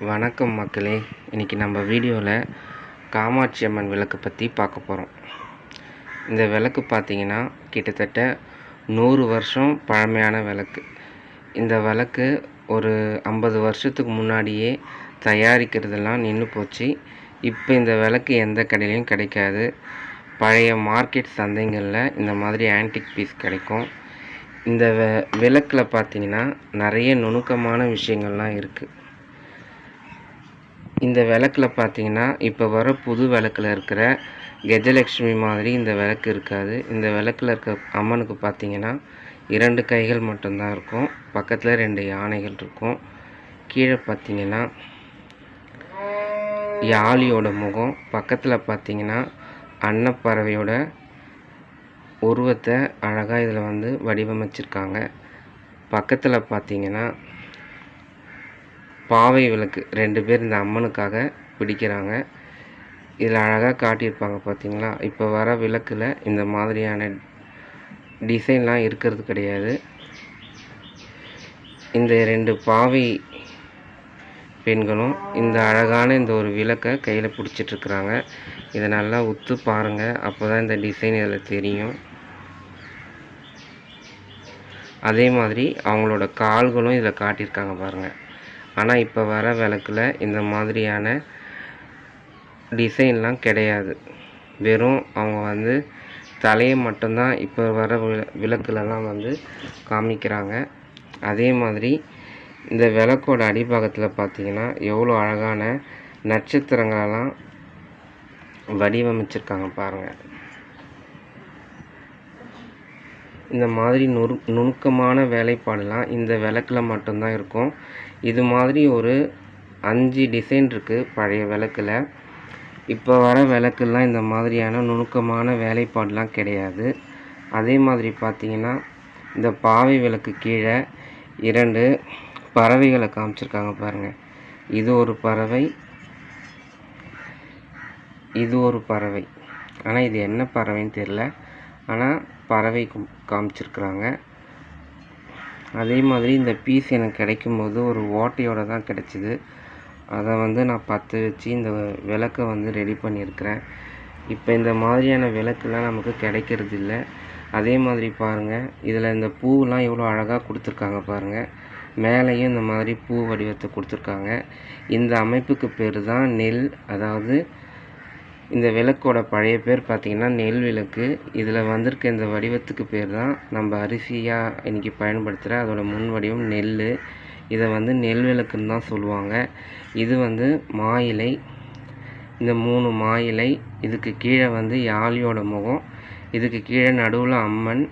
வணக்கம் மக்களே. இன்றைக்கி நம்ம வீடியோவில் காமாட்சி அம்மன் விளக்கு பற்றி பார்க்க போகிறோம் இந்த விளக்கு பார்த்திங்கன்னா கிட்டத்தட்ட நூறு வருஷம் பழமையான விளக்கு. இந்த விளக்கு ஒரு ஐம்பது வருஷத்துக்கு முன்னாடியே தயாரிக்கிறதெல்லாம் நின்று போச்சு. இப்போ இந்த விளக்கு எந்த கடையிலையும் கிடைக்காது. பழைய மார்க்கெட் சந்தைங்களில் இந்த மாதிரி ஆன்டிக் பீஸ் கிடைக்கும். இந்த வ விளக்கில் பார்த்திங்கன்னா நிறைய நுணுக்கமான விஷயங்கள்லாம் இருக்குது இந்த விளக்கில் பார்த்தீங்கன்னா இப்போ வர புது விளக்கில் இருக்கிற கஜலட்சுமி மாதிரி இந்த விளக்கு இருக்காது. இந்த விளக்கில் இருக்க அம்மனுக்கு பார்த்தீங்கன்னா இரண்டு கைகள் மட்டும்தான் இருக்கும். பக்கத்தில் ரெண்டு யானைகள் இருக்கும். கீழே பார்த்தீங்கன்னா யாழியோட முகம். பக்கத்தில் பார்த்தீங்கன்னா அன்னப்பறவையோட உருவத்தை அழகாக இதில் வந்து வடிவமைச்சிருக்காங்க. பக்கத்தில் பார்த்தீங்கன்னா பாவை விளக்கு. ரெண்டு பேர் இந்த அம்மனுக்காக பிடிக்கிறாங்க. இதில் அழகாக காட்டியிருப்பாங்க பார்த்தீங்களா? இப்போ வர விளக்கில் இந்த மாதிரியான டிசைன்லாம் இருக்கிறது கிடையாது. இந்த ரெண்டு பாவை பெண்களும் இந்த அழகான இந்த ஒரு விளக்கை கையில் பிடிச்சிட்ருக்குறாங்க. இதை நல்லா உத்து பாருங்கள் அப்போ தான் இந்த டிசைன் இதில் தெரியும். அதே மாதிரி அவங்களோட கால்களும் இதில் காட்டியிருக்காங்க பாருங்கள் ஆனால் இப்போ வர விளக்கில் இந்த மாதிரியான டிசைன்லாம் கிடையாது. வெறும் அவங்க வந்து தலையை மட்டும்தான் இப்போ வர விளக்குலலாம் வந்து காமிக்கிறாங்க. அதே மாதிரி இந்த விளக்கோட அடிப்பாகத்தில் பார்த்தீங்கன்னா எவ்வளோ அழகான நட்சத்திரங்களெல்லாம் வடிவமைச்சிருக்காங்க பாருங்கள் இந்த மாதிரி நுறு நுணுக்கமான வேலைப்பாடெலாம் இந்த விளக்கில் மட்டும்தான் இருக்கும். இது மாதிரி ஒரு அஞ்சு டிசைன் இருக்குது பழைய விளக்கில். இப்போ வர விளக்குலாம் இந்த மாதிரியான நுணுக்கமான வேலைப்பாடெலாம் கிடையாது. அதே மாதிரி பார்த்தீங்கன்னா இந்த பாவை விளக்கு கீழே இரண்டு பறவைகளை காமிச்சிருக்காங்க பாருங்கள் இது ஒரு பறவை இது ஒரு பறவை. ஆனால் இது என்ன பறவைன்னு தெரில ஆனால் பறவை காமிச்சிருக்கிறாங்க. அதே மாதிரி இந்த பீஸ் எனக்கு கிடைக்கும்போது ஒரு ஓட்டையோடு தான் கிடச்சிது. அதை வந்து நான் பற்ற வச்சு இந்த விளக்கை வந்து ரெடி பண்ணியிருக்கிறேன். இப்போ இந்த மாதிரியான விளக்குலாம் நமக்கு கிடைக்கிறது இல்லை அதே மாதிரி பாருங்கள் இதில் இந்த பூவெலாம் எவ்வளோ அழகாக கொடுத்துருக்காங்க பாருங்கள் மேலேயும் இந்த மாதிரி பூ வடிவத்தை கொடுத்துருக்காங்க. இந்த அமைப்புக்கு பேர் தான் நெல் அதாவது இந்த விளக்கோட பழைய பேர் பார்த்திங்கன்னா நெல் விளக்கு. இதில் வந்திருக்க இந்த வடிவத்துக்கு பேர் தான் நம்ம அரிசியாக இன்றைக்கி பயன்படுத்துகிற அதோட முன் வடிவம் நெல் இதை வந்து நெல் விளக்குன்னு தான் சொல்லுவாங்க. இது வந்து மா இலை இந்த மூணு மா இலை இதுக்கு கீழே வந்து யாழியோட முகம். இதுக்கு கீழே நடுவில் அம்மன்.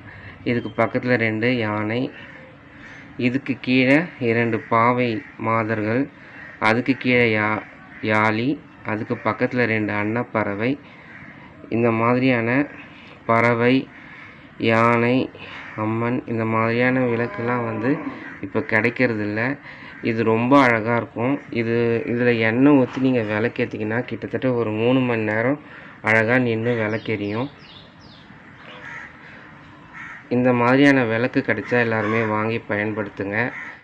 இதுக்கு பக்கத்தில் ரெண்டு யானை. இதுக்கு கீழே இரண்டு பாவை மாதர்கள். அதுக்கு கீழே யா யாழி அதுக்கு பக்கத்தில் ரெண்டு அன்னப்பறவை இந்த மாதிரியான பறவை யானை அம்மன் இந்த மாதிரியான விளக்குலாம் வந்து இப்போ கிடைக்கிறதில்ல. இது ரொம்ப அழகாக இருக்கும். இது இதில் எண்ணெய் ஊற்றி நீங்கள் விளக்கேற்றிங்கன்னா கிட்டத்தட்ட ஒரு மூணு மணி நேரம் அழகாக நின்று விளக்கெறியும் இந்த மாதிரியான விளக்கு கிடைச்சா எல்லாருமே வாங்கி பயன்படுத்துங்க.